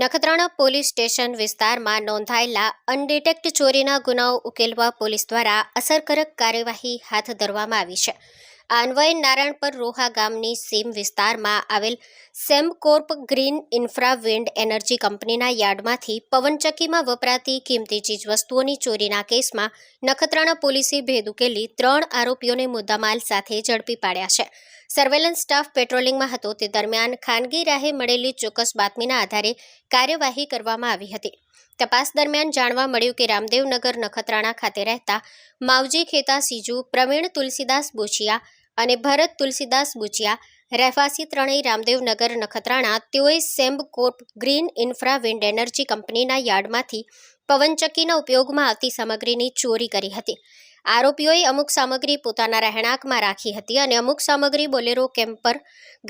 Nakhatrana police station વિસ્તારમાં નોંધાયેલા અનડિટેક્ટ ચોરીના ગુનાઓ ઉકેલવા પોલીસ દ્વારા અસરકારક કાર્યવાહી હાથ ધરવામાં આવી છે. આ નારાયણ નારાયણપર રોહા ગામની સીમ વિસ્તારમાં આવેલ Sembcorp green infra wind energy કંપનીના યાર્ડમાંથી પવનચક્કીમાં વપરાતી કિંમતી ચીજવસ્તુઓની ચોરીના કેસમાં નખત્રાણા પોલીસે ભેદ ઉકેલી ત્રણ આરોપીઓને મુદ્દામાલ સાથે ઝડપી પાડ્યા છે. સર્વેલન્સ સ્ટાફ પેટ્રોલિંગમાં હતો. તે દરમિયાન ખાનગી રાહે મળેલી ચોક્કસ બાતમીના આધારે કાર્યવાહી કરવામાં આવી હતી. તપાસ દરમિયાન જાણવા મળ્યું કે રામદેવનગર નખત્રાણા ખાતે રહેતા માવજી ખેતા સીજુ પ્રવીણ તુલસીદાસ બોચિયા અને ભરત તુલસીદાસ બુચિયા, રહેવાસી ત્રણેય રામદેવનગર નખત્રાણા, તેઓએ Sembcorp green infra wind energy કંપનીના યાર્ડમાંથી પવનચક્કીના ઉપયોગમાં આવતી સામગ્રીની ચોરી કરી હતી. આરોપીઓએ અમુક સામગ્રી પોતાના રહેણાંકમાં રાખી હતી અને અમુક સામગ્રી બોલેરો કેમ્પર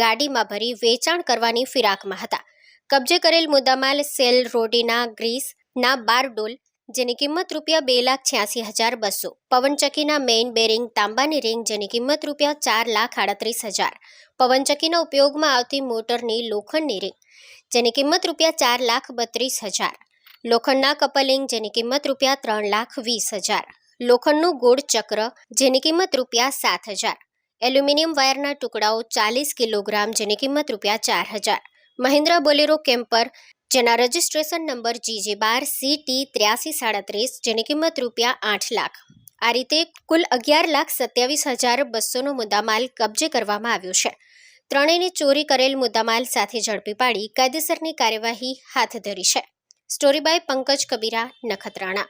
ગાડીમાં ભરી વેચાણ કરવાની ફિરાકમાં હતા. કબજે કરેલ મુદ્દામાલ સેલ રોડીના ગ્રીસના બાર ડોલ જેની કિંમત રૂપિયા બે લાખ છ્યાસી હજાર બસો. પવનચક્કીના મેઇન બેરિંગ તાંબાની રિંગ જેની કિંમત રૂપિયા ચાર લાખ આડત્રીસ હજાર. પવનચક્કીના ઉપયોગમાં આવતી મોટરની લોખંડની રિંગ જેની કિંમત રૂપિયા ચાર લાખ બત્રીસ હજાર. લોખંડના કપલિંગ જેની કિંમત રૂપિયા ત્રણ લાખ વીસ હજાર. લોખંડનું ગોળ ચક્ર જેની કિંમત રૂપિયા સાત હજાર. એલ્યુમિનિયમ વાયરના ટુકડાઓ ચાલીસ કિલોગ્રામ જેની કિંમત રૂપિયા ચાર હજાર. મહિન્દ્રા બોલેરો કેમ્પર જેના રજિસ્ટ્રેશન નંબર જીજે બાર સી ટી ત્ર્યાસી સાડત્રીસ જેની કિંમત રૂપિયા આઠ લાખ. આ રીતે કુલ અગિયાર લાખ સત્યાવીસ હજાર બસોનો મુદ્દામાલ કબજે કરવામાં આવ્યો છે. ત્રણેયને ચોરી કરેલ મુદ્દામાલ સાથે ઝડપી પાડી કાયદેસરની કાર્યવાહી હાથ ધરી છે. Story by Pankaj Kabira, Nakhatrana.